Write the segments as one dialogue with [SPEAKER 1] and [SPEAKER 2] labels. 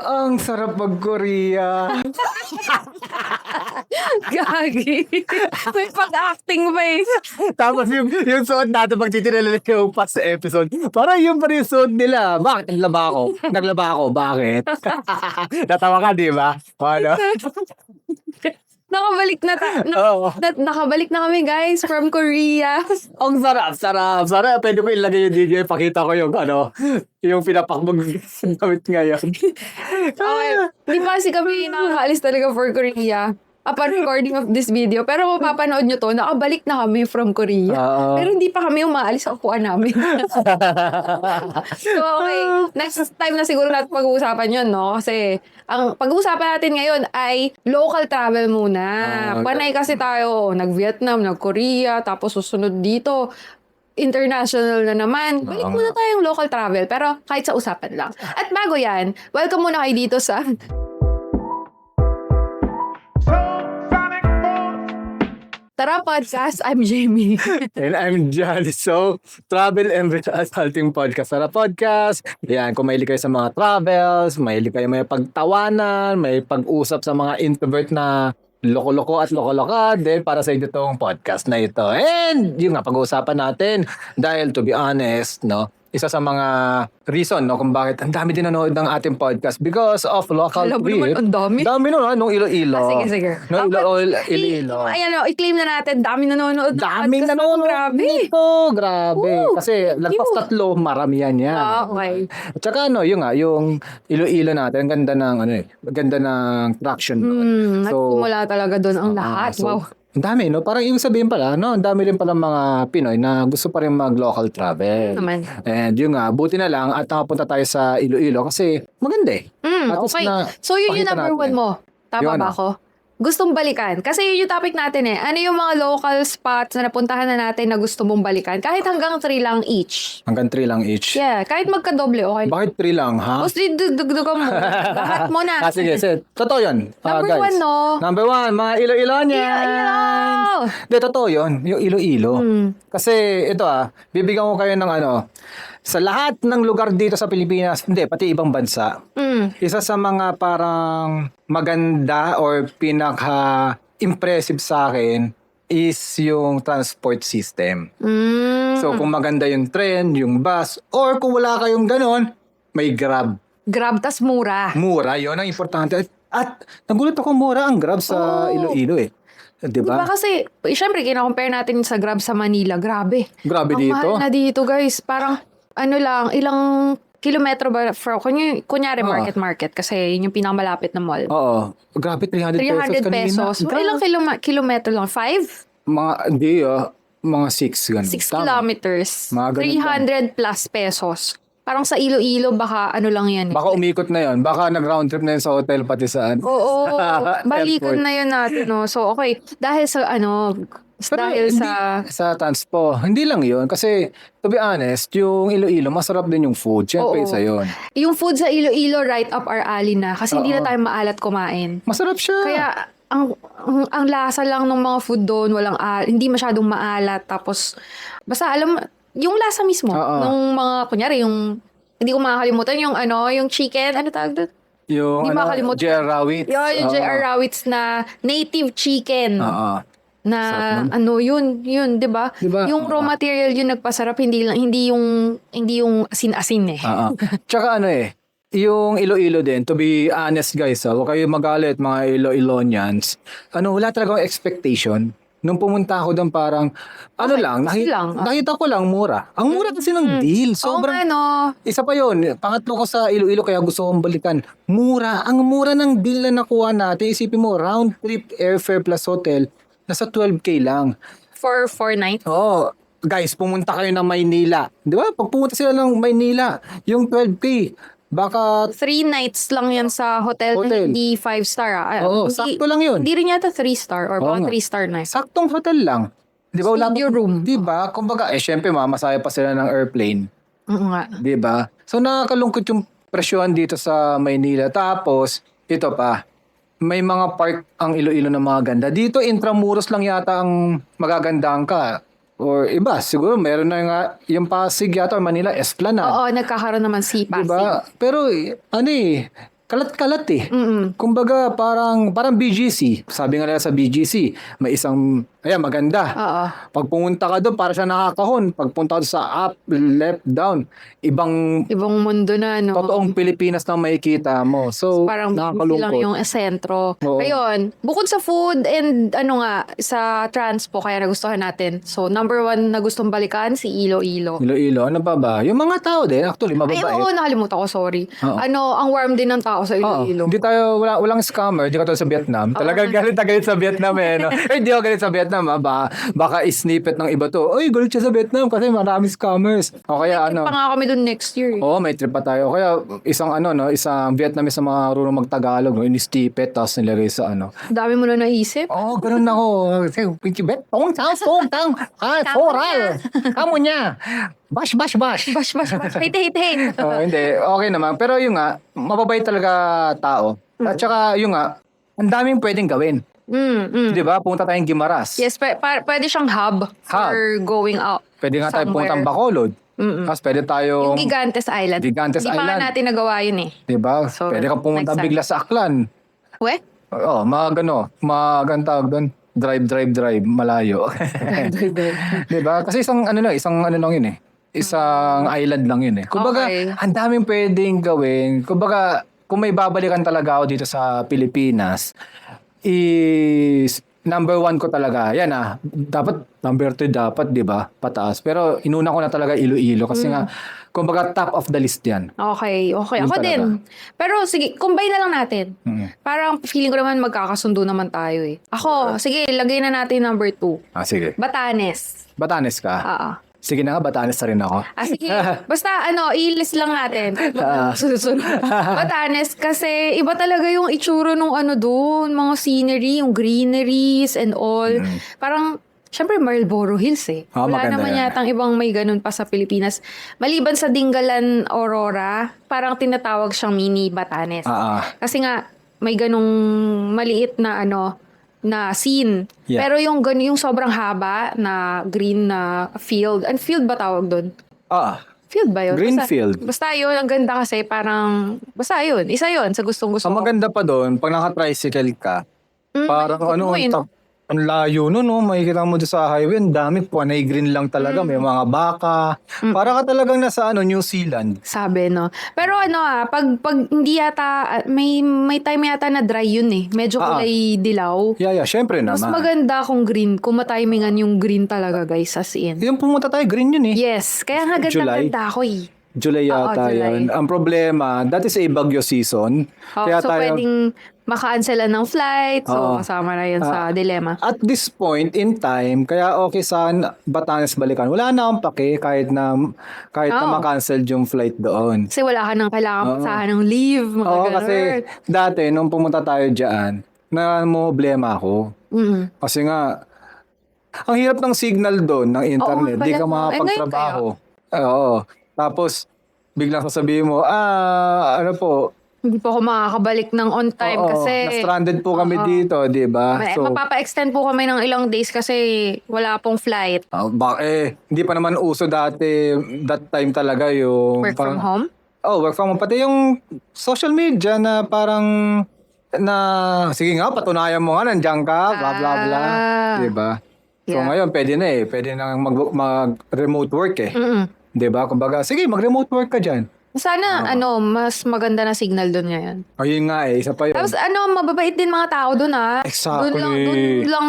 [SPEAKER 1] Ang sarap mag-Korea.
[SPEAKER 2] Gagi. May pag-acting ba eh.
[SPEAKER 1] Tapos yung, yung suot natin pag titinala yung past episode, parang yung pa rin yung suot nila. Bakit naglaba ako? Naglaba ako, bakit? Natawa ka, di ba? Ano?
[SPEAKER 2] Nakabalik na, ta- na,
[SPEAKER 1] Oo.
[SPEAKER 2] na- nakabalik na kami guys from Korea.
[SPEAKER 1] Ang sarap, sarap, sarap. Pwede ko ilagay yung DJ, pakita ko yung ano, yung pinapakbog gamit ngayon.
[SPEAKER 2] Okay. Di ba kasi kami nakakaalis talaga for Korea upon recording of this video. Pero kung mapanood nyo to, nakabalik na kami from Korea.
[SPEAKER 1] Oo.
[SPEAKER 2] Pero hindi pa kami umaalis sa upuan namin. so, okay. Next time na siguro natin pag-uusapan yun, no? Kasi, ang pag-uusapan natin ngayon ay local travel muna.
[SPEAKER 1] Ah,
[SPEAKER 2] Panay kasi tayo, nag-Vietnam, nag-Korea, tapos susunod dito, international na naman. Balik muna tayong local travel, pero kahit sa usapan lang. At bago yan, welcome muna kayo dito sa Tara Podcast. I'm Jamie.
[SPEAKER 1] And I'm Jolly. So, Travel and Consulting Podcast. Para podcast. Yan, kung mahilig kayo sa mga travels, mahilig kayo may pagtawanan, may pag-usap sa mga introvert na loko-loko at loko-loka, then para sa inyo itong podcast na ito. And yun nga, pag-uusapan natin. Dahil to be honest, no, isa sa mga reason no kung bakit ang dami din nanonood ng ating podcast because of local
[SPEAKER 2] Alam mo naman, ang dami.
[SPEAKER 1] Dami nun, ha, nung Iloilo.
[SPEAKER 2] Ah, sige, sige.
[SPEAKER 1] Nung
[SPEAKER 2] Ah,
[SPEAKER 1] Ilo- Iloilo.
[SPEAKER 2] I- Ayan o, i-claim na natin. Dami nanonood. ng
[SPEAKER 1] Daming
[SPEAKER 2] podcast
[SPEAKER 1] nanonood
[SPEAKER 2] Grabe.
[SPEAKER 1] nito. Grabe.
[SPEAKER 2] Woo!
[SPEAKER 1] Kasi lagpas tatlo, maramihan yan.
[SPEAKER 2] Ah, okay.
[SPEAKER 1] At saka ano, yung nga, yung Iloilo natin, ang ganda ng ano eh, ganda ng traction.
[SPEAKER 2] Hmm,
[SPEAKER 1] So,
[SPEAKER 2] nagsimula talaga doon ang
[SPEAKER 1] Ah,
[SPEAKER 2] lahat.
[SPEAKER 1] so,
[SPEAKER 2] wow.
[SPEAKER 1] Ang dami, no? Parang ibig sabihin pala, no? Ang dami rin pala mga Pinoy na gusto pa rin mag-local travel.
[SPEAKER 2] Naman.
[SPEAKER 1] And yun nga, buti na lang at nakapunta tayo sa Iloilo kasi maganda eh. At least
[SPEAKER 2] okay.
[SPEAKER 1] na-
[SPEAKER 2] so, yun yung number
[SPEAKER 1] natin.
[SPEAKER 2] one mo. Tama
[SPEAKER 1] Yung
[SPEAKER 2] ba
[SPEAKER 1] ano?
[SPEAKER 2] ako? Gustong balikan. Kasi yun yung topic natin eh. Ano yung mga local spots na napuntahan na natin na gusto mong balikan? Kahit hanggang three lang each.
[SPEAKER 1] Hanggang 3 lang each.
[SPEAKER 2] Yeah, kahit magkadoble, okay.
[SPEAKER 1] Bakit 3 lang, ha?
[SPEAKER 2] Tapos dugdugan mo. Lahat mo na.
[SPEAKER 1] ah, sige, sige. Totoo yun. Ah,
[SPEAKER 2] Number
[SPEAKER 1] guys.
[SPEAKER 2] one, no?
[SPEAKER 1] Number one, mga Iloilo yan.
[SPEAKER 2] Iloilo!
[SPEAKER 1] Hindi, totoo yun. Yung Iloilo.
[SPEAKER 2] Hmm.
[SPEAKER 1] Kasi ito ah, bibigyan ko kayo ng ano, sa lahat ng lugar dito sa Pilipinas, hindi, pati ibang bansa,
[SPEAKER 2] Mm.
[SPEAKER 1] isa sa mga parang maganda or pinaka-impressive sa akin is yung transport system.
[SPEAKER 2] Mm.
[SPEAKER 1] So kung maganda yung train, yung bus, or kung wala kayong ganon, may grab.
[SPEAKER 2] Grab tas mura.
[SPEAKER 1] Mura, yun ang importante. At, at nagulat ako mura ang grab sa
[SPEAKER 2] Oo.
[SPEAKER 1] Iloilo eh. Di
[SPEAKER 2] Diba
[SPEAKER 1] ba?
[SPEAKER 2] kasi, syempre, kina-compare natin sa Grab sa Manila. Grabe.
[SPEAKER 1] Grabe
[SPEAKER 2] Ang
[SPEAKER 1] dito.
[SPEAKER 2] mahal na dito, guys. Parang, ano lang, ilang kilometro ba for, kunyari, kunyari
[SPEAKER 1] Oo.
[SPEAKER 2] market market kasi yun yung pinakamalapit na mall.
[SPEAKER 1] Oo. Grabe, 300,
[SPEAKER 2] 300
[SPEAKER 1] pesos
[SPEAKER 2] pesos.
[SPEAKER 1] kanina. Grabe.
[SPEAKER 2] Ilang kiloma- kilometro lang? 5?
[SPEAKER 1] Mga, hindi ah. Mga 6 ganun.
[SPEAKER 2] 6
[SPEAKER 1] Tama.
[SPEAKER 2] kilometers.
[SPEAKER 1] Mga ganun
[SPEAKER 2] 300 plus pesos. Parang sa Iloilo, baka ano lang yan.
[SPEAKER 1] Baka umikot na yon Baka nag-round trip na yun sa hotel pati saan.
[SPEAKER 2] Oo, balikan
[SPEAKER 1] Airport.
[SPEAKER 2] na yun natin, no? So, okay. Dahil sa, ano, dahil
[SPEAKER 1] hindi,
[SPEAKER 2] sa...
[SPEAKER 1] sa transpo. Hindi lang yun. Kasi, to be honest, yung Iloilo, masarap din yung food. Siyempre,
[SPEAKER 2] Oo.
[SPEAKER 1] isa yun.
[SPEAKER 2] Yung food sa Iloilo, right up our alley na. Kasi hindi na tayo maalat kumain.
[SPEAKER 1] Masarap siya.
[SPEAKER 2] Kaya, ang, ang, ang lasa lang ng mga food doon, walang al- hindi masyadong maalat. Tapos, basta alam, mo, yung lasa mismo,
[SPEAKER 1] Oo.
[SPEAKER 2] ng mga, kunyari, yung, hindi ko makakalimutan, yung ano, yung chicken, ano tawag doon?
[SPEAKER 1] yung,
[SPEAKER 2] Di
[SPEAKER 1] ano,
[SPEAKER 2] makalimutan.
[SPEAKER 1] Jer Rawit.
[SPEAKER 2] Yun, yung. J.R. Rawitz na native chicken.
[SPEAKER 1] Oo.
[SPEAKER 2] Na
[SPEAKER 1] Sarap
[SPEAKER 2] ano yun yun 'di ba
[SPEAKER 1] Di ba?
[SPEAKER 2] yung raw
[SPEAKER 1] Oo.
[SPEAKER 2] material yun nagpasarap hindi lang hindi yung hindi yung asin-asin eh
[SPEAKER 1] Oo. Tsaka ano eh, yung Iloilo din, to be honest guys, ah, huwag kayo magalit mga Iloilonians. Ano, wala talagang expectation. Nung pumunta ako doon parang, ano
[SPEAKER 2] Okay,
[SPEAKER 1] lang, nakita,
[SPEAKER 2] lang, ah.
[SPEAKER 1] nakita ko lang mura. Ang mura kasi ng deal.
[SPEAKER 2] Oo
[SPEAKER 1] Sobrang,
[SPEAKER 2] nga, no
[SPEAKER 1] isa pa yon pangatlo ko sa Iloilo kaya gusto kong balikan. Mura. Ang mura ng deal na nakuha natin. Isipin mo, round trip airfare plus hotel, nasa 12k lang.
[SPEAKER 2] for four nights
[SPEAKER 1] Oo. Guys, pumunta kayo ng Maynila. Di ba? Pag pumunta sila ng Maynila, yung 12K, baka,
[SPEAKER 2] three nights lang yan sa hotel,
[SPEAKER 1] Hotel.
[SPEAKER 2] na hindi five star ah.
[SPEAKER 1] Oo,
[SPEAKER 2] hindi,
[SPEAKER 1] sakto lang yun.
[SPEAKER 2] hindi rin yata three star or
[SPEAKER 1] Oo
[SPEAKER 2] baka
[SPEAKER 1] nga.
[SPEAKER 2] three star na
[SPEAKER 1] Saktong hotel lang. Di ba? Wala
[SPEAKER 2] Studio room.
[SPEAKER 1] Di ba? Kumbaga, eh, syempre, mamasaya pa sila ng airplane.
[SPEAKER 2] Oo nga
[SPEAKER 1] Di ba? So, nakakalungkot yung presyohan dito sa Maynila. Tapos, ito pa, may mga park ang Iloilo na mga ganda. Dito, Intramuros lang yata ang magagandang ka. Or iba, siguro meron na nga yung Pasig yata or Manila, Esplanade.
[SPEAKER 2] oo nagkakaroon naman si Pasig
[SPEAKER 1] Diba? Pero, ano eh, kalat-kalat eh.
[SPEAKER 2] Mm-mm.
[SPEAKER 1] Kumbaga, parang, parang BGC. Sabi nga nila sa BGC, may isang, ayan, maganda.
[SPEAKER 2] Oo.
[SPEAKER 1] Pag pumunta ka doon, para siya nakakahon. Pag punta ka sa up, left, down, ibang
[SPEAKER 2] Ibang mundo na, no?
[SPEAKER 1] totoong Pilipinas na makikita mo. So,
[SPEAKER 2] Parang
[SPEAKER 1] nakakalungkot.
[SPEAKER 2] yung sentro.
[SPEAKER 1] Oo.
[SPEAKER 2] Ayun, bukod sa food and ano nga, sa transpo, kaya nagustuhan natin. So, number one na gustong balikan, si Iloilo.
[SPEAKER 1] Iloilo, ano pa ba? Yung mga tao din, actually,
[SPEAKER 2] Ay,
[SPEAKER 1] mababait.
[SPEAKER 2] oo, nakalimutan ko, sorry.
[SPEAKER 1] Oo.
[SPEAKER 2] Ano, ang warm din ng tao sa
[SPEAKER 1] Oo.
[SPEAKER 2] Iloilo.
[SPEAKER 1] Hindi tayo, wala, walang scammer. Hindi ka sa Vietnam. Talagang galit na galit sa Vietnam eh. No? eh, hindi ako galit sa Vietnam. Ah. Baka, baka isnippet ng iba to. Uy, galit siya sa Vietnam kasi maraming scammers. O kaya ano.
[SPEAKER 2] Pa nga kami dun next year. eh.
[SPEAKER 1] Oo, may trip pa tayo. Kaya isang ano, no, isang Vietnamese na mga marunong magtagalog, no, inistipet, tapos nilagay sa ano.
[SPEAKER 2] Dami mo na naisip.
[SPEAKER 1] Oo, oh, ganun ako. Pinky bet, tong tang, tong tang, ah, foral. Kamo niya. Bash, bash, bash.
[SPEAKER 2] Bash, bash, bash. Hate, hate, hate.
[SPEAKER 1] Oh, hindi. Okay naman. Pero yung nga, mababait talaga tao. At saka yung nga, ang daming pwedeng gawin.
[SPEAKER 2] Mm, mm.
[SPEAKER 1] Di ba? Punta tayong Gimaras.
[SPEAKER 2] Yes, p- pa- pwede siyang hub for going out.
[SPEAKER 1] Pwede nga tayo
[SPEAKER 2] somewhere.
[SPEAKER 1] puntang Bacolod.
[SPEAKER 2] Mm-mm.
[SPEAKER 1] Tapos pwede tayong,
[SPEAKER 2] Yung Gigantes Island.
[SPEAKER 1] Gigantes
[SPEAKER 2] Hindi pa nga
[SPEAKER 1] Island.
[SPEAKER 2] natin nagawa yun eh.
[SPEAKER 1] di ba?
[SPEAKER 2] So,
[SPEAKER 1] pwede ka pumunta
[SPEAKER 2] next time.
[SPEAKER 1] bigla sa Aklan.
[SPEAKER 2] We?
[SPEAKER 1] Oo, mga gano, mga ganun tawag doon. Drive, drive, drive, malayo. di ba? Kasi isang ano lang, isang ano lang yun eh. Isang island lang yun eh. Kumbaga,
[SPEAKER 2] Okay.
[SPEAKER 1] ang daming pwedeng gawin. Kumbaga, kung may babalikan talaga ako dito sa Pilipinas, is number one ko talaga. Yan ah, dapat number two dapat, di ba? Pataas. Pero inuna ko na talaga Iloilo kasi nga, kumbaga top of the list yan.
[SPEAKER 2] Okay, okay.
[SPEAKER 1] Yun
[SPEAKER 2] Ako
[SPEAKER 1] talaga.
[SPEAKER 2] din. Pero sige, combine na lang natin.
[SPEAKER 1] Mm.
[SPEAKER 2] Parang feeling ko naman magkakasundo naman tayo eh. Ako, sige, lagay na natin number two.
[SPEAKER 1] Ah, sige.
[SPEAKER 2] Batanes.
[SPEAKER 1] Batanes ka?
[SPEAKER 2] Oo.
[SPEAKER 1] Sige na nga, Batanes na rin ako.
[SPEAKER 2] Ah, sige. Basta ano, i-list lang natin.
[SPEAKER 1] Ah.
[SPEAKER 2] Susunod. Batanes, kasi iba talaga yung itsura nung ano doon, mga scenery, yung greeneries and all. Parang, syempre Marlboro Hills eh.
[SPEAKER 1] Ah,
[SPEAKER 2] Wala naman
[SPEAKER 1] yan.
[SPEAKER 2] yatang ibang may ganun pa sa Pilipinas. Maliban sa Dingalan Aurora, parang tinatawag siyang mini Batanes.
[SPEAKER 1] Ah, ah.
[SPEAKER 2] Kasi nga, may ganung maliit na ano, na scene.
[SPEAKER 1] Yeah.
[SPEAKER 2] Pero yung, gan- yung sobrang haba na green na field. And field ba tawag doon?
[SPEAKER 1] Ah,
[SPEAKER 2] Field ba yun?
[SPEAKER 1] Green
[SPEAKER 2] basta,
[SPEAKER 1] field.
[SPEAKER 2] Basta yun, ang ganda kasi parang, basta yun, isa yun sa gustong gusto
[SPEAKER 1] ang
[SPEAKER 2] ko.
[SPEAKER 1] maganda pa doon, pag naka-tricycle ka,
[SPEAKER 2] Mm,
[SPEAKER 1] parang ano, ang, ta- ang layo no, no, makikita mo doon sa highway, ang dami, panay green lang talaga, may mga baka. Para ka talagang nasa ano, New Zealand.
[SPEAKER 2] Sabi, no? Pero ano ah, pag, pag hindi yata, ah, may, may time yata na dry yun eh. Medyo
[SPEAKER 1] Ah, ah.
[SPEAKER 2] kulay dilaw.
[SPEAKER 1] Yeah, yeah, syempre
[SPEAKER 2] Mas
[SPEAKER 1] naman.
[SPEAKER 2] maganda kung green, kung matimingan yung green talaga guys, as in.
[SPEAKER 1] Yung pumunta tayo, green yun eh.
[SPEAKER 2] Yes, kaya nga
[SPEAKER 1] July?
[SPEAKER 2] ganda-ganda ako eh.
[SPEAKER 1] July
[SPEAKER 2] Oo,
[SPEAKER 1] yata
[SPEAKER 2] July.
[SPEAKER 1] yan. Ang problema, that is a bagyo season.
[SPEAKER 2] Oh, so pwedeng maka-cancel ng flight, so
[SPEAKER 1] Oo.
[SPEAKER 2] kasama na yun sa
[SPEAKER 1] Ah.
[SPEAKER 2] dilemma.
[SPEAKER 1] At this point in time, kaya okay sa Batanes balikan. Wala na akong pake kahit na kahit na
[SPEAKER 2] Oo.
[SPEAKER 1] ma-cancel yung flight doon.
[SPEAKER 2] Kasi wala ka nang kailangan
[SPEAKER 1] Oo.
[SPEAKER 2] pasahan ng leave, mga
[SPEAKER 1] Oo,
[SPEAKER 2] ganun.
[SPEAKER 1] kasi dati nung pumunta tayo diyan, na problema ako.
[SPEAKER 2] Mm.
[SPEAKER 1] Kasi nga ang hirap ng signal doon ng internet,
[SPEAKER 2] Oo,
[SPEAKER 1] di ka
[SPEAKER 2] pala. Eh,
[SPEAKER 1] makapagtrabaho. Oo. Tapos biglang sasabihin mo, ah, ano po,
[SPEAKER 2] Hindi po ako makakabalik ng on time
[SPEAKER 1] oo,
[SPEAKER 2] kasi
[SPEAKER 1] na-stranded po kami
[SPEAKER 2] Oo.
[SPEAKER 1] dito, di ba?
[SPEAKER 2] Ma- mapapa-extend po kami ng ilang days kasi wala pong flight.
[SPEAKER 1] Ah, ba, eh, hindi pa naman uso dati, that time talaga yung...
[SPEAKER 2] Work from
[SPEAKER 1] parang-
[SPEAKER 2] home?
[SPEAKER 1] Oh, work from home. Pati yung social media na parang na sige nga patunayan mo nga nandiyan ka bla bla bla
[SPEAKER 2] Ah.
[SPEAKER 1] 'di ba so
[SPEAKER 2] Yeah.
[SPEAKER 1] ngayon pwede na eh pwede na mag, mag remote work eh
[SPEAKER 2] Mm-mm.
[SPEAKER 1] 'di ba kumbaga sige mag remote work ka diyan
[SPEAKER 2] Sana, ano, mas maganda na signal doon ngayon.
[SPEAKER 1] ayun nga eh isa pa yun
[SPEAKER 2] Tapos, ano, mababait din mga tao doon, ha?
[SPEAKER 1] Exactly.
[SPEAKER 2] Doon lang, doon lang,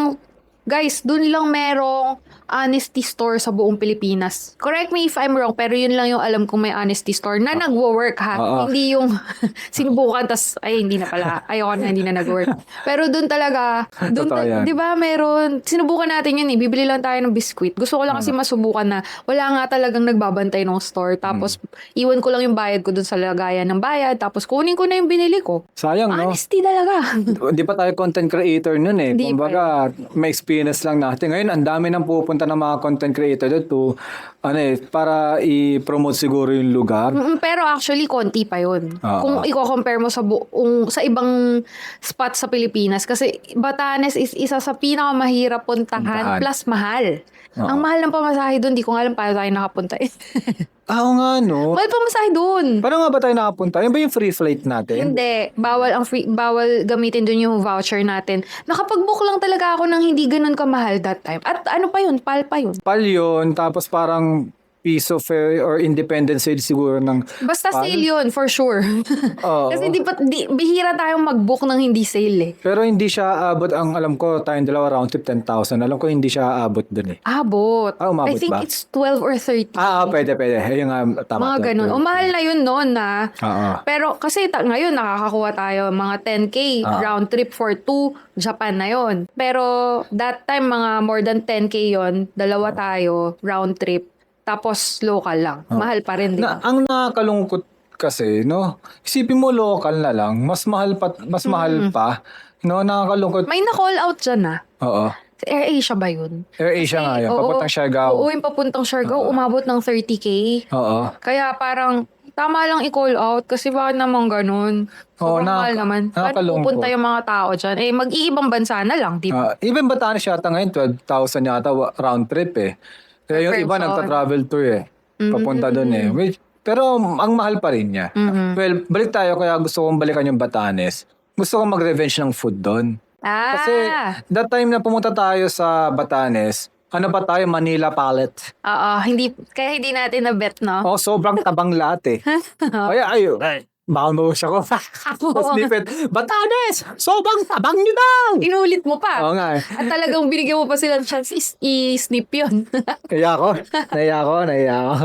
[SPEAKER 2] guys, doon lang merong honesty store sa buong Pilipinas. Correct me if I'm wrong, pero yun lang yung alam kong may honesty store na nagwo-work ha.
[SPEAKER 1] Oo.
[SPEAKER 2] Hindi yung sinubukan tas ay hindi na pala. Ayoko na hindi na nag-work. Pero doon talaga, doon
[SPEAKER 1] Totoo yan.
[SPEAKER 2] 'di ba meron sinubukan natin yun eh. Bibili lang tayo ng biskwit. Gusto ko lang kasi masubukan na wala nga talagang nagbabantay ng store. Tapos iwan ko lang yung bayad ko doon sa lagayan ng bayad. Tapos kunin ko na yung binili ko.
[SPEAKER 1] sayang no
[SPEAKER 2] Honesty talaga.
[SPEAKER 1] Hindi pa tayo content creator nun eh.
[SPEAKER 2] Hindi pa
[SPEAKER 1] Kumbaga, may experience lang natin. Ngayon, ang dami nang pupunta ng mga content creator dito ano eh, para i-promote siguro yung lugar.
[SPEAKER 2] Pero actually, konti pa yun.
[SPEAKER 1] Oo.
[SPEAKER 2] Kung i-compare mo sa buong, sa ibang spot sa Pilipinas. Kasi Batanes is isa sa pinakamahirap puntahan
[SPEAKER 1] Puntahan.
[SPEAKER 2] plus mahal.
[SPEAKER 1] Oo.
[SPEAKER 2] Ang mahal ng pamasahe doon, di ko nga alam paano tayo nakapunta.
[SPEAKER 1] Ah, oo nga, no?
[SPEAKER 2] Mahal pa masahe doon.
[SPEAKER 1] Paano nga ba tayo nakapunta? Yan ba yung free flight natin?
[SPEAKER 2] Hindi, bawal ang free, bawal gamitin dun yung voucher natin. Nakapag-book lang talaga ako ng hindi ganun kamahal that time. At ano pa yun, pal pa yun.
[SPEAKER 1] Pal yun, tapos parang piso fare or independent sale siguro ng...
[SPEAKER 2] Basta
[SPEAKER 1] Pal?
[SPEAKER 2] sale yun, for sure.
[SPEAKER 1] Oo.
[SPEAKER 2] Kasi di, pa, di, bihira tayong mag-book ng hindi sale eh.
[SPEAKER 1] Pero hindi siya abot, ang alam ko, tayong dalawa round trip 10,000. Alam ko hindi siya abot dun eh.
[SPEAKER 2] Abot.
[SPEAKER 1] Ah, umabot
[SPEAKER 2] I think
[SPEAKER 1] ba?
[SPEAKER 2] it's 12 or 13.
[SPEAKER 1] Ah, ah, pwede, pwede. Ayun nga, tama.
[SPEAKER 2] mga ganun. O mahal na yun noon na.
[SPEAKER 1] Oo.
[SPEAKER 2] Pero kasi ta- ngayon nakakakuha tayo mga 10k
[SPEAKER 1] Ah.
[SPEAKER 2] round trip for two Japan na yon. Pero that time mga more than 10k yon, dalawa tayo round trip tapos local lang. Mahal pa rin, di
[SPEAKER 1] Na,
[SPEAKER 2] ba?
[SPEAKER 1] ang nakakalungkot kasi, no? Isipin mo local na lang, mas mahal pa, mas mahal pa. No, nakakalungkot.
[SPEAKER 2] May na-call out dyan na.
[SPEAKER 1] Oo.
[SPEAKER 2] Air Asia ba yun?
[SPEAKER 1] Air Asia nga yun,
[SPEAKER 2] Oo.
[SPEAKER 1] papuntang Siargao.
[SPEAKER 2] Oo, yung papuntang Siargao, umabot ng 30k.
[SPEAKER 1] Oo.
[SPEAKER 2] Kaya parang tama lang i-call out kasi bakit naman ganun?
[SPEAKER 1] Oo,
[SPEAKER 2] Sobrang
[SPEAKER 1] na-
[SPEAKER 2] mahal naman. Paano
[SPEAKER 1] nakakalungkot.
[SPEAKER 2] pupunta yung mga tao dyan? Eh, mag-iibang bansa na lang, di ba?
[SPEAKER 1] Ah, even Batanes yata ngayon, 12,000 yata round trip eh. Kaya yung iba
[SPEAKER 2] person.
[SPEAKER 1] nagta-travel tour eh. Papunta doon eh. Which, pero ang mahal pa rin niya.
[SPEAKER 2] Mhm.
[SPEAKER 1] Well, balik tayo kaya gusto kong balikan yung Batanes. Gusto kong mag-revenge ng food doon.
[SPEAKER 2] Ah!
[SPEAKER 1] Kasi that time na pumunta tayo sa Batanes, ano pa tayo, Manila Palette.
[SPEAKER 2] Oo, hindi, kaya hindi natin na-bet, no?
[SPEAKER 1] Oh, sobrang tabang lahat eh. Kaya ayo, ay, baka mabush ako. Tapos nipit, Batanes! Sobrang tabang nyo daw!
[SPEAKER 2] Inulit mo pa.
[SPEAKER 1] Oo nga eh.
[SPEAKER 2] At talagang binigyan mo pa sila ng chance is- i-snip yun.
[SPEAKER 1] Naiya ako. Naiya ako. Naiya ako.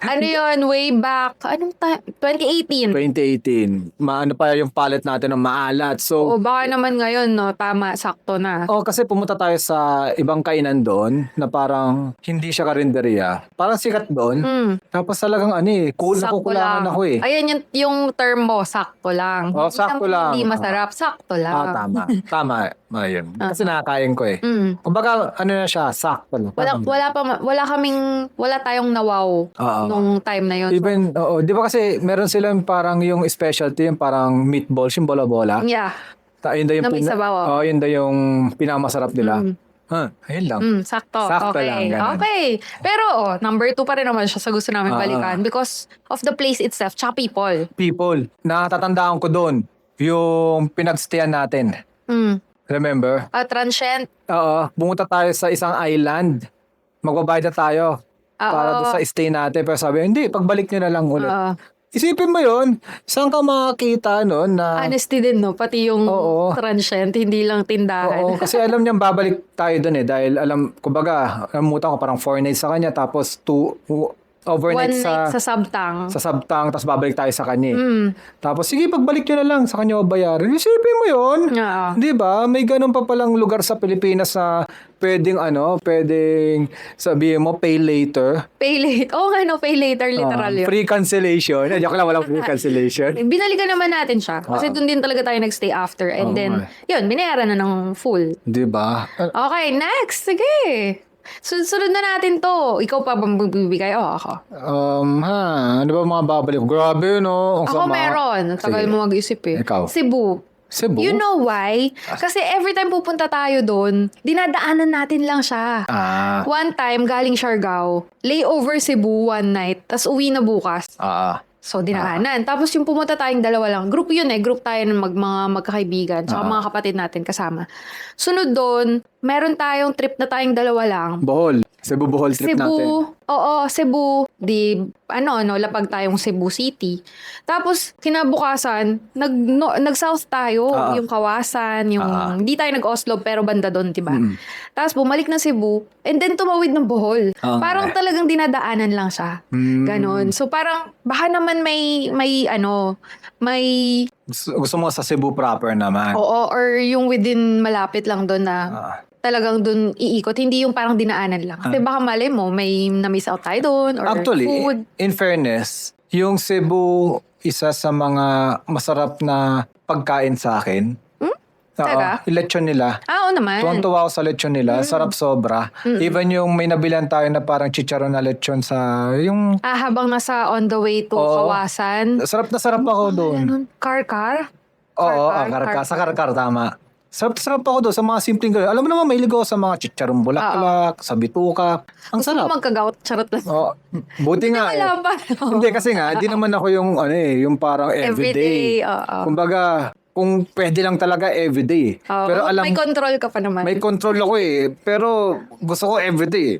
[SPEAKER 2] ano yun, way back, anong time? 2018.
[SPEAKER 1] 2018. Maano pa yung palette natin ng maalat.
[SPEAKER 2] O
[SPEAKER 1] So,
[SPEAKER 2] baka naman ngayon, no? Tama, sakto na.
[SPEAKER 1] oh, kasi pumunta tayo sa ibang kainan doon na parang hindi siya karinderya. Parang sikat doon.
[SPEAKER 2] Hmm.
[SPEAKER 1] Tapos talagang ano eh, cool na kukulangan ako eh.
[SPEAKER 2] Ayan yung, yung term mo, sakto lang.
[SPEAKER 1] Oh,
[SPEAKER 2] Hindi
[SPEAKER 1] sakto lang.
[SPEAKER 2] Hindi masarap, sakto lang.
[SPEAKER 1] Ah, tama. Tama. Ayun. Kasi nakakain ko eh.
[SPEAKER 2] Mm.
[SPEAKER 1] Kumbaga, ano na siya, sakto lang.
[SPEAKER 2] Wala, wala pa, ma- wala kaming, wala tayong nawaw
[SPEAKER 1] Oo.
[SPEAKER 2] nung time na yun.
[SPEAKER 1] Even, oo, di ba kasi meron silang parang yung specialty, yung parang meatballs, yung bola-bola.
[SPEAKER 2] Yeah.
[SPEAKER 1] Ta, yun daw yung,
[SPEAKER 2] Na may sabaw, oh.
[SPEAKER 1] oh, yun daw yung pinakamasarap nila.
[SPEAKER 2] Mm.
[SPEAKER 1] Huh, ayun lang.
[SPEAKER 2] Mm, sakto.
[SPEAKER 1] Sakto
[SPEAKER 2] okay.
[SPEAKER 1] lang, ganun.
[SPEAKER 2] Okay. Pero, oh, number two pa rin naman siya sa gusto namin
[SPEAKER 1] Ah,
[SPEAKER 2] balikan because of the place itself, tsaka people.
[SPEAKER 1] People, natatandaan ko doon, yung pinagstayan natin.
[SPEAKER 2] Mm.
[SPEAKER 1] Remember?
[SPEAKER 2] Uh, transient.
[SPEAKER 1] Oo, bumunta tayo sa isang island. Magbabayad na tayo para doon sa stay natin. Pero sabi, hindi, pagbalik nyo na lang ulit.
[SPEAKER 2] Oo.
[SPEAKER 1] Isipin mo yon saan ka makakita noon na...
[SPEAKER 2] honesty din, no? Pati yung
[SPEAKER 1] Oo.
[SPEAKER 2] transient, hindi lang tindahan.
[SPEAKER 1] Oo, kasi alam niyang babalik tayo doon eh. Dahil alam, kumbaga, namuta ko parang four nights sa kanya, tapos two, overnight
[SPEAKER 2] One
[SPEAKER 1] sa,
[SPEAKER 2] night sa Sabtang.
[SPEAKER 1] sa Sabtang, tapos babalik tayo sa kanya eh.
[SPEAKER 2] Mm.
[SPEAKER 1] Tapos, sige, pagbalik nyo na lang, sa kanya bayarin. Isipin mo yon
[SPEAKER 2] Oo.
[SPEAKER 1] Di ba? May ganun pa palang lugar sa Pilipinas na pwedeng ano, pwedeng sabihin mo, pay later.
[SPEAKER 2] Pay late. Oo nga, no? Pay later, literal
[SPEAKER 1] Ah,
[SPEAKER 2] yun.
[SPEAKER 1] free cancellation. Ay, ko lang, walang free cancellation.
[SPEAKER 2] Binalikan naman natin siya. Kasi doon din talaga tayo nagstay after. And
[SPEAKER 1] Oo
[SPEAKER 2] then,
[SPEAKER 1] nga
[SPEAKER 2] yun, binayaran na ng full.
[SPEAKER 1] Di ba? Ah,
[SPEAKER 2] Okay, next. Sige. Sunod na natin to. Ikaw pa ba magbibigay? O, ako.
[SPEAKER 1] Um, ha, ano ba mga babalik? Grabe, no? Ang
[SPEAKER 2] Ako
[SPEAKER 1] sama.
[SPEAKER 2] meron. Tagal
[SPEAKER 1] Sige.
[SPEAKER 2] mo mag-isip eh.
[SPEAKER 1] Ikaw.
[SPEAKER 2] Cebu.
[SPEAKER 1] Cebu?
[SPEAKER 2] You know why? Kasi every time pupunta tayo doon, dinadaanan natin lang siya.
[SPEAKER 1] Ah,
[SPEAKER 2] One time, galing Siargao, layover Cebu one night, tas uwi na bukas.
[SPEAKER 1] ah,
[SPEAKER 2] So, dinaanan. Tapos yung pumunta tayong dalawa lang. Group yun eh. Group tayo ng mag, mga magkakaibigan. Tsaka
[SPEAKER 1] Ah.
[SPEAKER 2] mga kapatid natin kasama. Sunod doon, meron tayong trip na tayong dalawa lang.
[SPEAKER 1] Bohol. Cebu Bohol trip
[SPEAKER 2] Cebu,
[SPEAKER 1] natin.
[SPEAKER 2] Oo, Cebu, di, ano, ano, lapag tayong Cebu City. Tapos, kinabukasan, nag, no, nag-south tayo,
[SPEAKER 1] Ah.
[SPEAKER 2] yung Kawasan, yung,
[SPEAKER 1] Ah.
[SPEAKER 2] hindi tayo nag-Oslo, pero banda doon, di ba?
[SPEAKER 1] Mm.
[SPEAKER 2] Tapos, bumalik ng Cebu, and then tumawid ng Bohol.
[SPEAKER 1] Ah.
[SPEAKER 2] parang talagang dinadaanan lang siya.
[SPEAKER 1] Mm.
[SPEAKER 2] Ganon. So, parang, baka naman may, may, ano, may,
[SPEAKER 1] Gusto, mo sa Cebu proper naman.
[SPEAKER 2] oo, or yung within malapit lang doon na,
[SPEAKER 1] Ah.
[SPEAKER 2] Talagang doon iikot. Hindi yung parang dinaanan lang. Kasi baka mali mo, may na-miss out tayo doon or
[SPEAKER 1] Actually,
[SPEAKER 2] food.
[SPEAKER 1] in fairness, yung Cebu, isa sa mga masarap na pagkain sa akin.
[SPEAKER 2] Hmm?
[SPEAKER 1] Oo, yung lechon nila.
[SPEAKER 2] Ah, oo naman.
[SPEAKER 1] Tuwan-tuwa ako sa lechon nila. Sarap sobra. Even yung may nabilan tayo na parang chicharon na lechon sa... Yung...
[SPEAKER 2] Ah, habang nasa on the way to
[SPEAKER 1] Oo.
[SPEAKER 2] Kawasan.
[SPEAKER 1] Sarap na sarap ako doon.
[SPEAKER 2] Ganun. Car-car?
[SPEAKER 1] Oo,
[SPEAKER 2] Karkar,
[SPEAKER 1] ah, karkar. Sa karkar, tama. Sarap-sarap ako doon sa mga simpleng gano'n. Alam mo naman, mahilig ako sa mga chicharong bulaklak, sa bituka. Ang
[SPEAKER 2] Gusto
[SPEAKER 1] sarap.
[SPEAKER 2] ko magka-gout. Charot lang.
[SPEAKER 1] Oh, buti nga eh. Hindi kasi nga, di naman ako yung ano eh, yung parang everyday.
[SPEAKER 2] Everyday. Oo.
[SPEAKER 1] Kumbaga, kung pwede lang talaga everyday.
[SPEAKER 2] Oo.
[SPEAKER 1] Pero alam,
[SPEAKER 2] may control ka pa naman.
[SPEAKER 1] may control ako eh. Pero gusto ko everyday.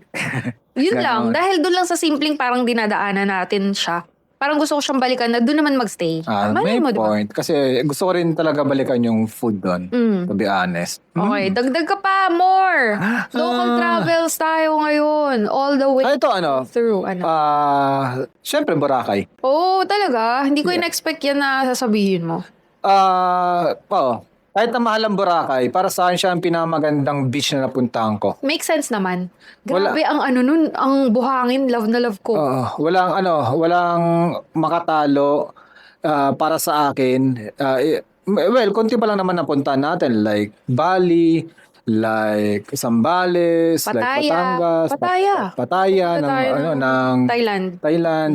[SPEAKER 2] Yun lang. Dahil doon lang sa simpleng parang dinadaanan natin siya. Parang gusto ko siyang balikan na doon naman magstay.
[SPEAKER 1] Ah,
[SPEAKER 2] Malay
[SPEAKER 1] may
[SPEAKER 2] mo, di ba?
[SPEAKER 1] point. Kasi gusto ko rin talaga balikan yung food doon.
[SPEAKER 2] Mm.
[SPEAKER 1] To be honest.
[SPEAKER 2] Okay, dagdag ka pa, more. Local
[SPEAKER 1] Ah.
[SPEAKER 2] travels tayo ngayon. All the way
[SPEAKER 1] Ah, ito ano?
[SPEAKER 2] through. Ano?
[SPEAKER 1] Ah, syempre Boracay.
[SPEAKER 2] Oo, talaga. Hindi ko
[SPEAKER 1] Yeah.
[SPEAKER 2] in-expect yan na sasabihin mo.
[SPEAKER 1] Ah, oo. Kahit na mahal ang Boracay, para sa akin siya ang pinamagandang beach na napuntahan ko.
[SPEAKER 2] Make sense naman.
[SPEAKER 1] Wala.
[SPEAKER 2] Grabe ang ano nun, ang buhangin, love na love ko.
[SPEAKER 1] Oo, walang ano, walang makatalo ah, para sa akin. Ah, eh, well, konti pa lang naman napuntahan natin like Bali, like Zambales, like
[SPEAKER 2] Pattaya.
[SPEAKER 1] Batangas,
[SPEAKER 2] Pattaya.
[SPEAKER 1] Pat- Pattaya, ng,
[SPEAKER 2] Pattaya
[SPEAKER 1] ano,
[SPEAKER 2] ng
[SPEAKER 1] ng
[SPEAKER 2] Thailand.
[SPEAKER 1] Thailand.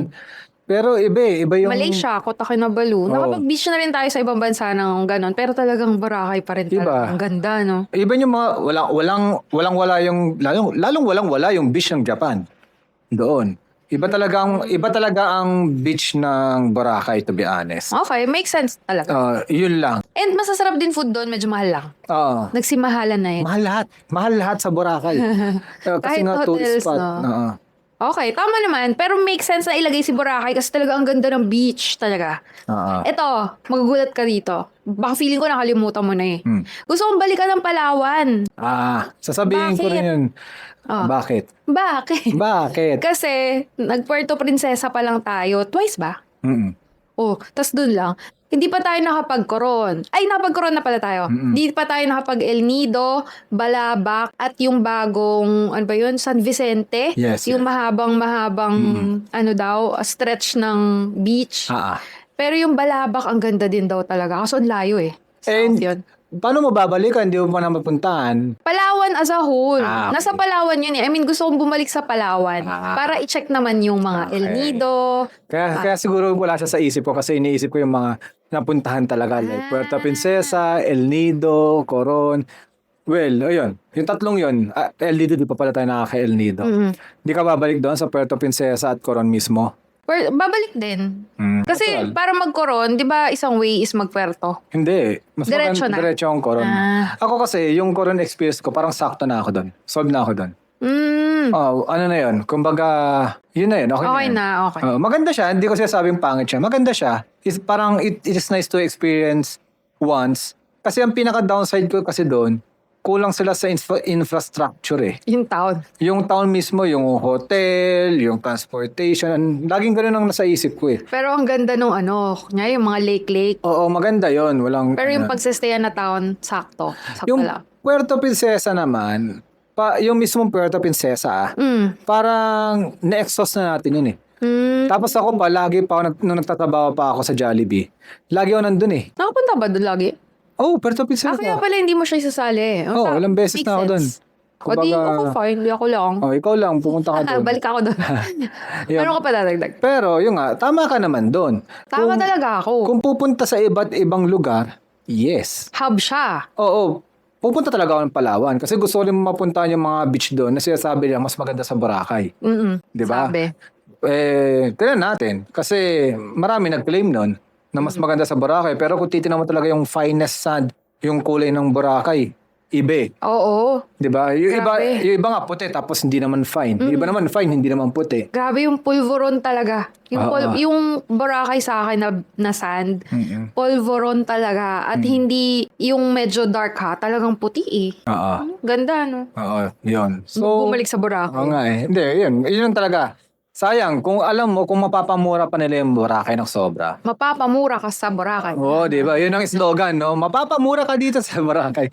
[SPEAKER 1] Pero iba eh, iba yung
[SPEAKER 2] Malaysia, Kota Kinabalu.
[SPEAKER 1] Oo.
[SPEAKER 2] Nakapag-beach na rin tayo sa ibang bansa ng ganon. Pero talagang Boracay pa rin talaga. Ang ganda, no?
[SPEAKER 1] Iba yung mga walang walang walang wala yung lalong lalong walang wala yung beach ng Japan. Doon. Iba talaga ang iba talaga ang beach ng Boracay to be honest.
[SPEAKER 2] Okay, makes sense talaga.
[SPEAKER 1] Ah, yun lang.
[SPEAKER 2] And masasarap din food doon, medyo mahal lang.
[SPEAKER 1] Oo.
[SPEAKER 2] Nagsimahalan na yun.
[SPEAKER 1] Mahal lahat. Mahal lahat sa Boracay. Uh, kasi
[SPEAKER 2] Kahit
[SPEAKER 1] nga
[SPEAKER 2] hotels,
[SPEAKER 1] tourist spot.
[SPEAKER 2] no?
[SPEAKER 1] Oo.
[SPEAKER 2] Okay, tama naman. Pero make sense na ilagay si Boracay kasi talaga ang ganda ng beach talaga.
[SPEAKER 1] Oo.
[SPEAKER 2] Eto, magugulat ka dito. Baka feeling ko nakalimutan mo na eh.
[SPEAKER 1] Hmm.
[SPEAKER 2] Gusto kong balikan ng Palawan.
[SPEAKER 1] Ah, sasabihin ko
[SPEAKER 2] Bakit?
[SPEAKER 1] rin yun.
[SPEAKER 2] Ah.
[SPEAKER 1] Bakit?
[SPEAKER 2] Bakit?
[SPEAKER 1] Bakit?
[SPEAKER 2] kasi, nag-Puerto Princesa pa lang tayo. Twice ba?
[SPEAKER 1] Mm-mm.
[SPEAKER 2] Oh, tas dun lang. Hindi pa tayo nakapag-coron. Ay, nakapag-coron na pala tayo.
[SPEAKER 1] Mm-mm.
[SPEAKER 2] Hindi pa tayo nakapag-El Nido, Balabac, at yung bagong, ano ba yun, San Vicente.
[SPEAKER 1] Yes,
[SPEAKER 2] Yung
[SPEAKER 1] yes.
[SPEAKER 2] mahabang-mahabang, ano daw, stretch ng beach.
[SPEAKER 1] Ah, ah.
[SPEAKER 2] Pero yung Balabac, ang ganda din daw talaga. Kaso ang layo eh.
[SPEAKER 1] And-
[SPEAKER 2] South yun.
[SPEAKER 1] Paano mo babalikan? Hindi mo pa na mapuntahan.
[SPEAKER 2] Palawan as a whole.
[SPEAKER 1] Ah, okay.
[SPEAKER 2] Nasa Palawan yun eh. I mean, gusto kong bumalik sa Palawan
[SPEAKER 1] Ah.
[SPEAKER 2] para i-check naman yung mga El
[SPEAKER 1] Okay.
[SPEAKER 2] Nido.
[SPEAKER 1] Kaya, kaya siguro wala siya sa isip ko kasi iniisip ko yung mga napuntahan talaga like Puerto
[SPEAKER 2] Ah.
[SPEAKER 1] Princesa, El Nido, Coron. Well, ayun. Yung tatlong yun. Ah, El Nido, di pa pala tayo nakaka-El Nido.
[SPEAKER 2] Mm.
[SPEAKER 1] Di ka babalik doon sa Puerto Princesa at Coron mismo?
[SPEAKER 2] Or, babalik din.
[SPEAKER 1] Mm,
[SPEAKER 2] Kasi
[SPEAKER 1] natural.
[SPEAKER 2] para mag-coron, di ba isang way is mag-puerto?
[SPEAKER 1] Hindi. Mas
[SPEAKER 2] Diretso
[SPEAKER 1] maganda-
[SPEAKER 2] na.
[SPEAKER 1] Diretso ang Coron.
[SPEAKER 2] Ah.
[SPEAKER 1] Ako kasi, yung Coron experience ko, parang sakto na ako doon. Solve na ako doon.
[SPEAKER 2] Mm.
[SPEAKER 1] Oh, ano na yun? Kumbaga, yun na yun. Okay,
[SPEAKER 2] Okay
[SPEAKER 1] na.
[SPEAKER 2] na, okay.
[SPEAKER 1] Oh, maganda siya. Hindi ko sinasabing pangit siya. Maganda siya. It's, parang it, it is nice to experience once. Kasi ang pinaka-downside ko kasi doon, kulang sila sa infra- infrastructure eh.
[SPEAKER 2] Yung town.
[SPEAKER 1] Yung town mismo, yung hotel, yung transportation, laging ganun ang nasa isip ko eh.
[SPEAKER 2] Pero ang ganda nung ano, kunya yung mga lake-lake.
[SPEAKER 1] Oo, maganda yon Walang,
[SPEAKER 2] Pero yung
[SPEAKER 1] ano.
[SPEAKER 2] pagsistayan na town, sakto. Sakto
[SPEAKER 1] yung
[SPEAKER 2] lang.
[SPEAKER 1] Puerto Princesa naman, pa, yung mismong Puerto Princesa, ah,
[SPEAKER 2] Mm.
[SPEAKER 1] parang na-exhaust na natin yun eh.
[SPEAKER 2] Mm.
[SPEAKER 1] Tapos ako pa, lagi pa ako, nung nagtatrabaho pa ako sa Jollibee, lagi ako nandun eh.
[SPEAKER 2] Nakapunta ba doon lagi?
[SPEAKER 1] Oh, Puerto Princesa.
[SPEAKER 2] Ah, kaya pala hindi mo siya isasali.
[SPEAKER 1] Oo,
[SPEAKER 2] ta-
[SPEAKER 1] ilang beses
[SPEAKER 2] makes
[SPEAKER 1] na ako doon.
[SPEAKER 2] sense. O di, ako fine. Di ako lang.
[SPEAKER 1] Oh, ikaw lang, pumunta ka doon.
[SPEAKER 2] Balik ako doon.
[SPEAKER 1] Yun.
[SPEAKER 2] Meron ka pa dadagdag.
[SPEAKER 1] Pero, yun nga, tama ka naman doon.
[SPEAKER 2] Tama
[SPEAKER 1] Kung-
[SPEAKER 2] talaga ako.
[SPEAKER 1] Kung pupunta sa iba't ibang lugar, yes.
[SPEAKER 2] Hub siya.
[SPEAKER 1] Oo, pupunta talaga ako ng Palawan. Kasi gusto ko rin mapuntahan yung mga beach doon na sinasabi nila mas maganda sa Boracay.
[SPEAKER 2] Mm-mm.
[SPEAKER 1] Di ba?
[SPEAKER 2] Sabi.
[SPEAKER 1] Eh, tignan natin. Kasi marami nag-claim nun na mas maganda sa Boracay. Pero kung titignan mo talaga yung finest sand, yung kulay ng Boracay, iba eh.
[SPEAKER 2] Oo.
[SPEAKER 1] 'Di ba? Yung iba,
[SPEAKER 2] Grabe.
[SPEAKER 1] yung iba nga puti tapos hindi naman fine. Yung iba naman fine, hindi naman puti.
[SPEAKER 2] Grabe yung pulveron talaga. Yung,
[SPEAKER 1] Oo.
[SPEAKER 2] pul- yung Boracay sa akin na, na sand,
[SPEAKER 1] Mm-mm.
[SPEAKER 2] pulveron talaga. At hindi yung medyo dark ha, talagang puti eh.
[SPEAKER 1] Oo.
[SPEAKER 2] Ganda no?
[SPEAKER 1] Oo, 'yun. So,
[SPEAKER 2] Bumalik sa Boracay.
[SPEAKER 1] Oo nga eh. Hindi, 'yun. 'Yun lang talaga. Sayang, kung alam mo, kung mapapamura pa nila yung Boracay ng sobra.
[SPEAKER 2] Mapapamura ka sa Boracay.
[SPEAKER 1] Oo, di ba? Yun ang slogan, no? Mapapamura ka dito sa Boracay.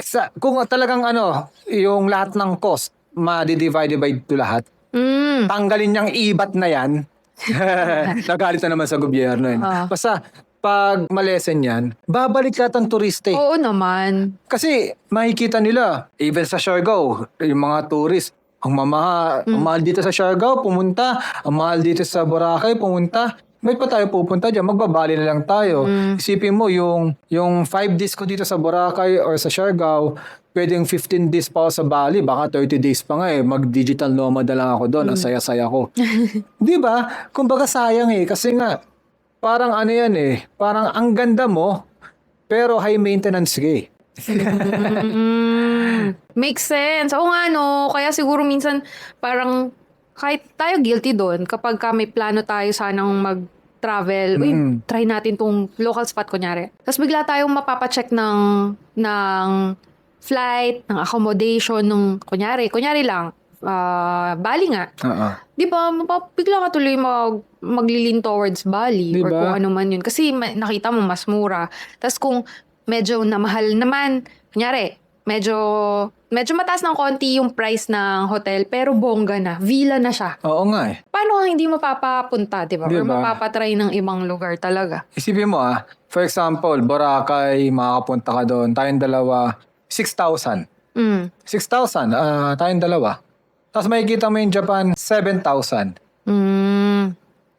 [SPEAKER 1] Sa, kung talagang ano, yung lahat ng cost, ma-divide by to lahat,
[SPEAKER 2] Mm.
[SPEAKER 1] tanggalin niyang ibat na yan. Nagalit na naman sa gobyerno yun.
[SPEAKER 2] Ah.
[SPEAKER 1] Basta, pag malesen yan, babalik lahat ang turista eh.
[SPEAKER 2] Oo naman.
[SPEAKER 1] Kasi makikita nila, even sa Siargao, yung mga tourist, ang mamaha, ang mahal dito sa Siargao, pumunta. Ang mahal dito sa Boracay, pumunta. May pa tayo pupunta dyan, magbabali na lang tayo.
[SPEAKER 2] Mm.
[SPEAKER 1] Isipin mo, yung, yung 5 days ko dito sa Boracay or sa Siargao, pwedeng 15 days pa ako sa Bali, baka 30 days pa nga eh, mag-digital nomad na lang ako doon, ang saya-saya ko. Di ba? Kumbaga sayang eh, kasi nga, parang ano yan eh, parang ang ganda mo, pero high maintenance ka eh.
[SPEAKER 2] Makes sense. Oo nga, no. Kaya siguro minsan, parang, kahit tayo guilty doon, kapag ka may plano tayo sanang mag-travel, uy,
[SPEAKER 1] Mm.
[SPEAKER 2] try natin tong local spot, kunyari. Tapos bigla tayong mapapacheck ng, ng flight, ng accommodation, nung, kunyari, kunyari lang, ah, Bali nga.
[SPEAKER 1] Oo.
[SPEAKER 2] Di ba, bigla ka tuloy mag, maglilin towards Bali
[SPEAKER 1] Di
[SPEAKER 2] or kung ano man yun. Kasi ma- nakita mo mas mura. Tapos kung medyo namahal naman, kunyari, medyo, medyo mataas ng konti yung price ng hotel, pero bongga na, villa na siya.
[SPEAKER 1] Oo nga eh.
[SPEAKER 2] Paano ka hindi mapapapunta, di ba?
[SPEAKER 1] Di
[SPEAKER 2] Or
[SPEAKER 1] ba?
[SPEAKER 2] mapapatry ng ibang lugar talaga.
[SPEAKER 1] Isipin mo ah, for example, Boracay, makakapunta ka doon, tayong dalawa, 6,000.
[SPEAKER 2] Mm.
[SPEAKER 1] 6,000, ah tayong dalawa. Tapos makikita mo yung Japan, 7,000.
[SPEAKER 2] Mm.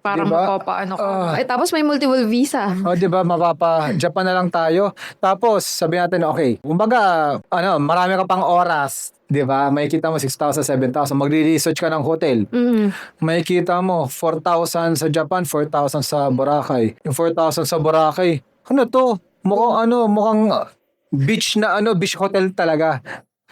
[SPEAKER 2] Parang
[SPEAKER 1] Di ba?
[SPEAKER 2] mapapaano ka.
[SPEAKER 1] Ah.
[SPEAKER 2] eh, tapos may multiple visa.
[SPEAKER 1] O, di ba, mapapa, Japan na lang tayo. Tapos, sabi natin, okay, kumbaga, ano, marami ka pang oras, di ba? Makikita mo 6,000, 7,000. Magre-research ka ng hotel.
[SPEAKER 2] Mm.
[SPEAKER 1] Makikita mo, 4,000 sa Japan, 4,000 sa Boracay. Yung 4,000 sa Boracay, ano to? Mukhang ano, mukhang uh, beach na ano, beach hotel talaga.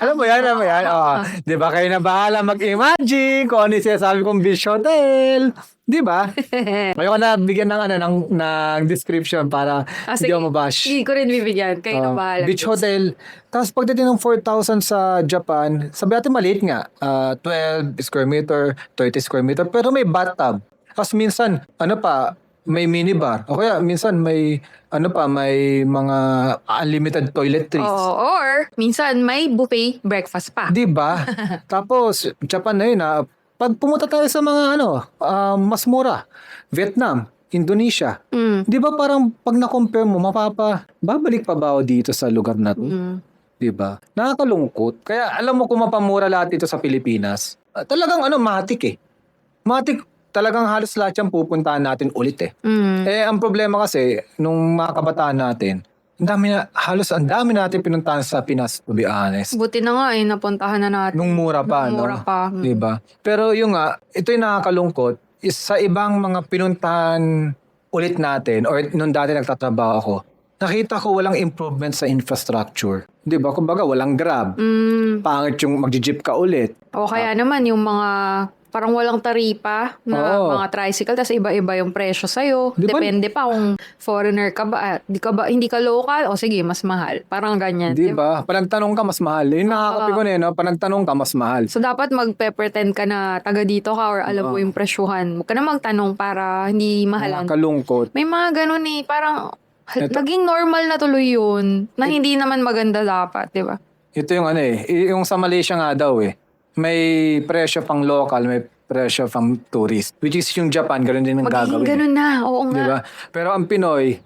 [SPEAKER 1] Alam mo yan, alam mo yan. Oh, di ba kayo na bahala mag-imagine kung ano yung sinasabi kong beach hotel. Di ba? Ayoko na bigyan ng ano ng, ng description para
[SPEAKER 2] Ah,
[SPEAKER 1] hindi ako mabash.
[SPEAKER 2] Hindi ko rin bibigyan. Kayo na
[SPEAKER 1] Oh,
[SPEAKER 2] bahala.
[SPEAKER 1] beach hotel. Tapos pagdating ng 4,000 sa Japan, sabi natin maliit nga. Ah, 12 square meter, 30 square meter. Pero may bathtub. Tapos minsan, ano pa, may minibar. O kaya minsan may, ano pa, may mga unlimited toiletries.
[SPEAKER 2] Oo, or minsan may buffet breakfast pa.
[SPEAKER 1] Di ba? Tapos, Japan na yun ah. Pag pumunta tayo sa mga ano, ah, mas mura. Vietnam, Indonesia.
[SPEAKER 2] Mm.
[SPEAKER 1] Di ba parang pag na-compare mo, mapapa, babalik pa ba ako dito sa lugar na to?
[SPEAKER 2] Mm.
[SPEAKER 1] Di ba? Nakakalungkot. Kaya alam mo kung mapamura lahat dito sa Pilipinas, ah, talagang ano, matik eh. Matik, talagang halos lahat yan pupuntahan natin ulit eh.
[SPEAKER 2] Mm.
[SPEAKER 1] Eh, ang problema kasi, nung mga kabataan natin, ang dami na, halos ang dami natin pinuntahan sa Pinas, to be honest.
[SPEAKER 2] Buti na nga eh, napuntahan na natin.
[SPEAKER 1] Nung mura pa,
[SPEAKER 2] Nung mura
[SPEAKER 1] no?
[SPEAKER 2] pa. Mm.
[SPEAKER 1] Di ba? Pero yung nga, ito yung nakakalungkot, is sa ibang mga pinuntahan ulit natin, or nung dati nagtatrabaho ako, nakita ko walang improvement sa infrastructure. Di ba? Kumbaga, walang grab.
[SPEAKER 2] Mm.
[SPEAKER 1] Pangit yung magji-jeep ka ulit.
[SPEAKER 2] O kaya naman yung mga parang walang taripa na
[SPEAKER 1] Oo.
[SPEAKER 2] mga tricycle tapos iba-iba yung presyo sa'yo.
[SPEAKER 1] Di ba-
[SPEAKER 2] Depende pa kung foreigner ka ba, ah, di ka ba, hindi ka local, o sige, mas mahal. Parang ganyan.
[SPEAKER 1] Di ba? Panagtanong ka, mas mahal. Yung nakakapiko na yun, no? panagtanong ka, mas mahal.
[SPEAKER 2] So, dapat magpe-pretend ka na taga dito ka or alam mo yung presyuhan. Huwag ka na magtanong para hindi mahalan.
[SPEAKER 1] Nakakalungkot.
[SPEAKER 2] May mga ganun eh, parang
[SPEAKER 1] Ito-
[SPEAKER 2] naging normal na tuloy yun na hindi naman maganda dapat, di ba?
[SPEAKER 1] Ito yung ano eh, yung sa Malaysia nga daw eh, may presyo pang local, may presyo pang tourist. Which is yung Japan, ganun din ang
[SPEAKER 2] Magiging
[SPEAKER 1] gagawin.
[SPEAKER 2] ganun na, oo nga.
[SPEAKER 1] Di ba? Pero ang Pinoy,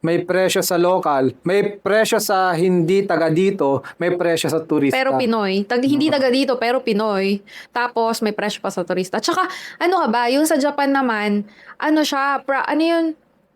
[SPEAKER 1] may presyo sa local, may presyo sa hindi taga dito, may presyo sa turista.
[SPEAKER 2] Pero Pinoy. Tag, hindi taga dito, pero Pinoy. Tapos, may presyo pa sa turista. Tsaka, ano ka ba, yung sa Japan naman, ano siya, pra, ano yun,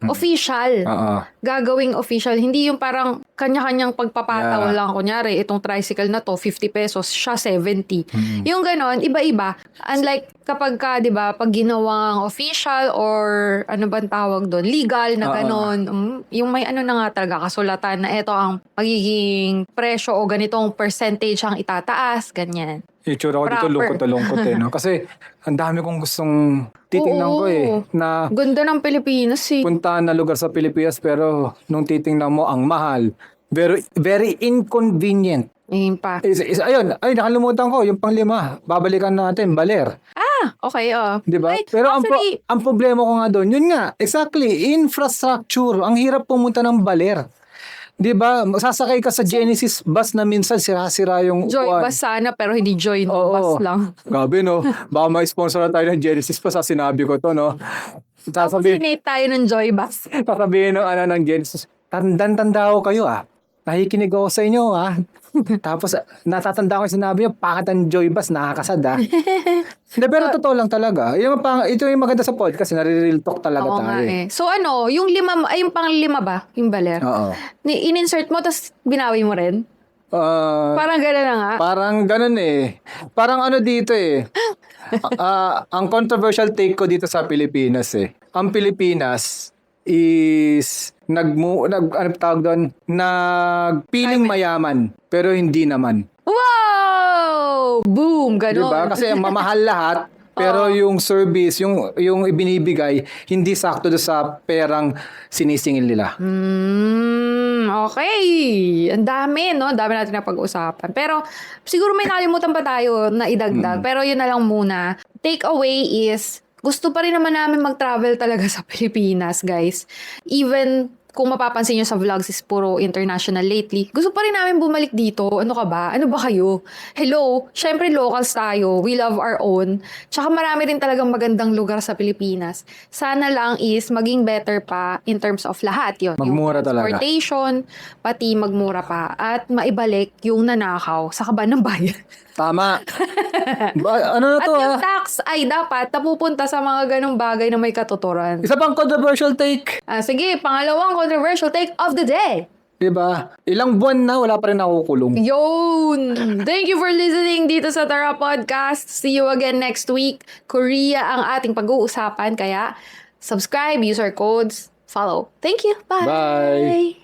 [SPEAKER 2] official.
[SPEAKER 1] Oo.
[SPEAKER 2] Gagawing official. Hindi yung parang kanya-kanyang pagpapataw
[SPEAKER 1] Yeah.
[SPEAKER 2] lang. Kunyari, itong tricycle na to, 50 pesos, siya 70.
[SPEAKER 1] Mm.
[SPEAKER 2] Yung ganon, iba-iba. Unlike kapag ka, di ba, pag ginawang official or ano bang tawag doon, legal na ganon. um, yung may ano na nga talaga, kasulatan na ito ang magiging presyo o ganitong percentage ang itataas, ganyan.
[SPEAKER 1] Itsura ko dito,
[SPEAKER 2] Proper.
[SPEAKER 1] lungkot na lungkot eh. No? Kasi ang dami kong gustong titingnan
[SPEAKER 2] Oo.
[SPEAKER 1] ko eh. Na
[SPEAKER 2] Ganda ng Pilipinas eh.
[SPEAKER 1] puntahan na lugar sa Pilipinas pero nung titingnan mo ang mahal. Very, very inconvenient.
[SPEAKER 2] Ayun pa.
[SPEAKER 1] Is, is, ayun, ay nakalimutan ko, yung panglima, babalikan natin, Baler.
[SPEAKER 2] Ah, okay, oh.
[SPEAKER 1] Di ba?
[SPEAKER 2] Ay,
[SPEAKER 1] Pero ang, pro-
[SPEAKER 2] actually-
[SPEAKER 1] ang problema ko nga doon, yun nga, exactly, infrastructure. Ang hirap pumunta ng Baler. Di ba? Sasakay ka sa Genesis bus na minsan sira-sira yung
[SPEAKER 2] Joy
[SPEAKER 1] upuan.
[SPEAKER 2] bus sana pero hindi joy no,
[SPEAKER 1] Oo.
[SPEAKER 2] bus lang.
[SPEAKER 1] Grabe no. Baka ma-sponsor na tayo ng Genesis pa sa sinabi ko to no. Sasabihin,
[SPEAKER 2] Sinate tayo ng joy bus.
[SPEAKER 1] sasabihin ng ano ng Genesis, tandan-tanda ko kayo ah. Nakikinig ako sa inyo ha. Tapos natatanda ko yung sinabi niyo, pangit ang Joy Bass, nakakasad ha. Hindi, pero totoo lang talaga. Yung pang, ito yung maganda sa podcast, nare-real talk talaga
[SPEAKER 2] Oo
[SPEAKER 1] tayo.
[SPEAKER 2] nga eh. So ano, yung lima, ay yung pang lima ba? Yung baler?
[SPEAKER 1] Oo.
[SPEAKER 2] Ni- In-insert mo, tapos binawi mo rin?
[SPEAKER 1] Ah,
[SPEAKER 2] Parang gano'n na nga.
[SPEAKER 1] Parang ganun eh. Parang ano dito eh. Ah, ang controversial take ko dito sa Pilipinas eh. Ang Pilipinas is nagmu nag ano tawag doon nagpiling mayaman pero hindi naman.
[SPEAKER 2] Wow! Boom! Ganon.
[SPEAKER 1] ba? Kasi mamahal lahat pero yung service, yung yung ibinibigay hindi sakto do sa perang sinisingil nila.
[SPEAKER 2] Hmm, okay. Ang dami, no? Ang dami natin na pag-usapan. Pero, siguro may nakalimutan pa tayo na idagdag. Pero yun na lang muna. Take away is, gusto pa rin naman namin mag-travel talaga sa Pilipinas, guys. Even kung mapapansin nyo sa vlogs is puro international lately. Gusto pa rin namin bumalik dito. Ano ka ba? Ano ba kayo? Hello? Siyempre locals tayo. We love our own. Tsaka marami rin talagang magandang lugar sa Pilipinas. Sana lang is maging better pa in terms of lahat yun. Yung
[SPEAKER 1] Magmura talaga.
[SPEAKER 2] transportation, pati magmura pa. At maibalik yung nanakaw sa kaban ng bayan.
[SPEAKER 1] Tama. Ba- ano na
[SPEAKER 2] At
[SPEAKER 1] to
[SPEAKER 2] yung
[SPEAKER 1] ah?
[SPEAKER 2] tax ay dapat napupunta sa mga ganong bagay na may katuturan.
[SPEAKER 1] Isa pang controversial take.
[SPEAKER 2] Ah, sige, pangalawang controversial take of the day.
[SPEAKER 1] 'Di ba? Ilang buwan na wala pa rin nakukulong.
[SPEAKER 2] Yun! Thank you for listening dito sa Tara Podcast. See you again next week. Korea ang ating pag-uusapan, kaya subscribe, use our codes, follow. Thank you. Bye!
[SPEAKER 1] Bye.